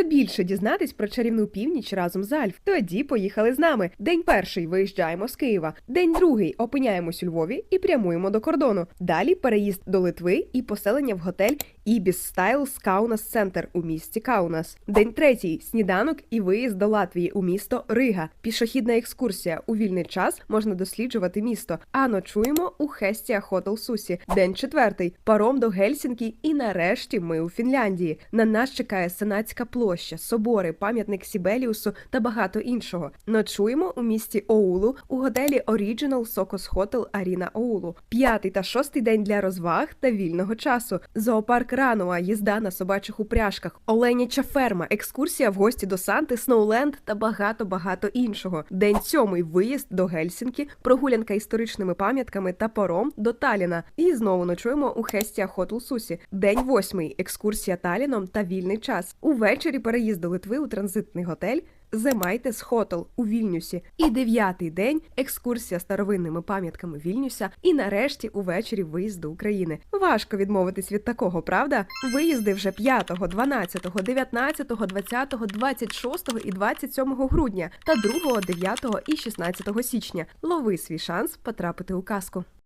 та більше дізнатись про чарівну північ разом з Альф. Тоді поїхали з нами. День перший виїжджаємо з Києва. День другий опиняємось у Львові і прямуємо до кордону. Далі переїзд до Литви і поселення в готель Ібіс Стайлс Каунас Центр у місті Каунас. День третій сніданок і виїзд до Латвії у місто Рига. Пішохідна екскурсія. У вільний час можна досліджувати місто. А ночуємо у Хестія Хотел Сусі. День четвертий паром до Гельсінкі. І нарешті ми у Фінляндії. На нас чекає Сенатська площа, собори, пам'ятник Сібеліусу та багато іншого. Ночуємо у місті Оулу у готелі Original Socos Hotel Аріна Оулу. П'ятий та шостий день для розваг та вільного часу. Зоопарк Рануа, їзда на собачих упряжках, Оленяча ферма, екскурсія в гості до Санти, Сноуленд та багато багато іншого. День сьомий виїзд до Гельсінкі, прогулянка історичними пам'ятками та паром до Таліна. І знову ночуємо у Хестія Хотел Сусі. День восьмий екскурсія Таліном та вільний час. Увечері переїзд до Литви у транзитний готель. Земайтес Хотел у Вільнюсі. І дев'ятий день екскурсія старовинними пам'ятками Вільнюса. І нарешті увечері виїзд до України. Важко відмовитись від такого, правда? Виїзди вже 5, 12, 19, 20, 26 і 27 грудня та 2, 9 і 16 січня. Лови свій шанс потрапити у казку.